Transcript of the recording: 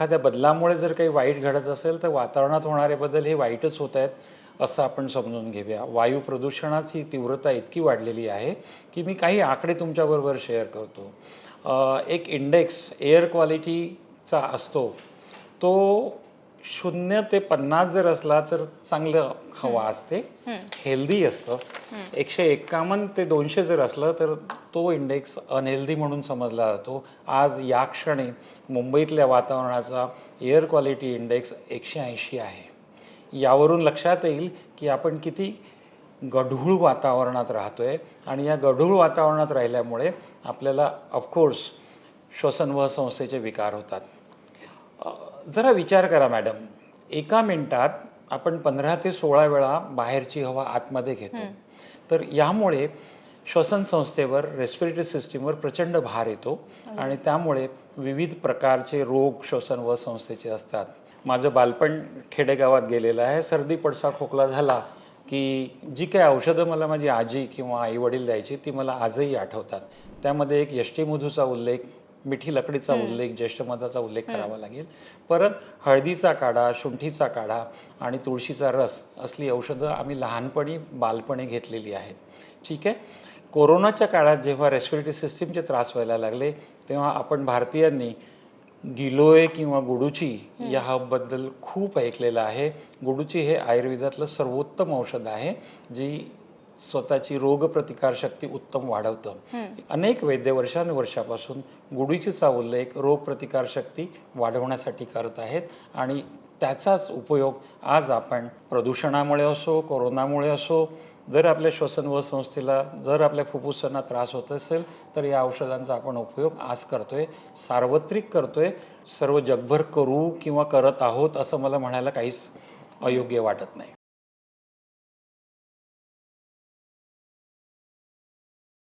एखाद्या बदलामुळे जर काही वाईट घडत असेल तर वातावरणात होणारे बदल हे वाईटच होत आहेत असं आपण समजून घेऊया. वायू प्रदूषणाची तीव्रता इतकी वाढलेली आहे की मी काही आकडे तुमच्याबरोबर शेअर करतो. एक इंडेक्स एअर क्वालिटीचा असतो तो शून्य ते पन्नास जर असला तर चांगलं हवा असते. हेल्दी असतं. एकशे एक्कावन्न ते दोनशे जर असलं तर तो इंडेक्स अनहेल्दी म्हणून समजला जातो. आज या क्षणी मुंबईतल्या वातावरणाचा एअर क्वालिटी इंडेक्स एकशे ऐंशी आहे. यावरून लक्षात येईल की आपण किती गढूळ वातावरणात राहतोय आणि या गढूळ वातावरणात राहिल्यामुळे आपल्याला ऑफकोर्स श्वसनवह संस्थेचे विकार होतात. जरा विचार करा मॅडम. एका मिनिटात आपण पंधरा ते सोळा वेळा बाहेरची हवा आतमध्ये घेतो. तर यामुळे श्वसन संस्थेवर रेस्पिरेटरी सिस्टीमवर प्रचंड भार येतो आणि त्यामुळे विविध प्रकारचे रोग श्वसन व संस्थेचे असतात. माझं बालपण खेडेगावात गेलेलं आहे. सर्दी पडसा खोकला झाला की जी काही औषधं मला माझी आजी किंवा आई वडील द्यायची ती मला आजही आठवतात. त्यामध्ये एक यष्टीमधूचा उल्लेख मिठी लकडीचा उल्लेख ज्येष्ठ मधाचा उल्लेख करावा लागेल. परत हळदीचा काढा शुंठीचा काढा आणि तुळशीचा रस असली औषधं आम्ही लहानपणी बालपणी घेतलेली आहेत. ठीक आहे? कोरोनाच्या काळात जेव्हा रेस्पिरेटरी सिस्टीमचे त्रास व्हायला लागले तेव्हा आपण भारतीयांनी गिलोय किंवा गुडूची या हबबद्दल खूप ऐकलेलं आहे. गुडूची हे आयुर्वेदातलं सर्वोत्तम औषध आहे जी स्वतःची रोगप्रतिकारशक्ती उत्तम वाढवतं. अनेक वैद्य वर्षानुवर्षापासून गुढीचीचा उल्लेख रोगप्रतिकारशक्ती वाढवण्यासाठी करत आहेत आणि त्याचाच उपयोग आज आपण प्रदूषणामुळे असो कोरोनामुळे असो जर आपल्या श्वसन व संस्थेला जर आपल्या फुफ्फुसांना त्रास होत असेल तर या औषधांचा आपण उपयोग आज करतोय सार्वत्रिक करतोय सर्व जगभर करू किंवा करत आहोत असं मला म्हणायला काहीच अयोग्य वाटत नाही.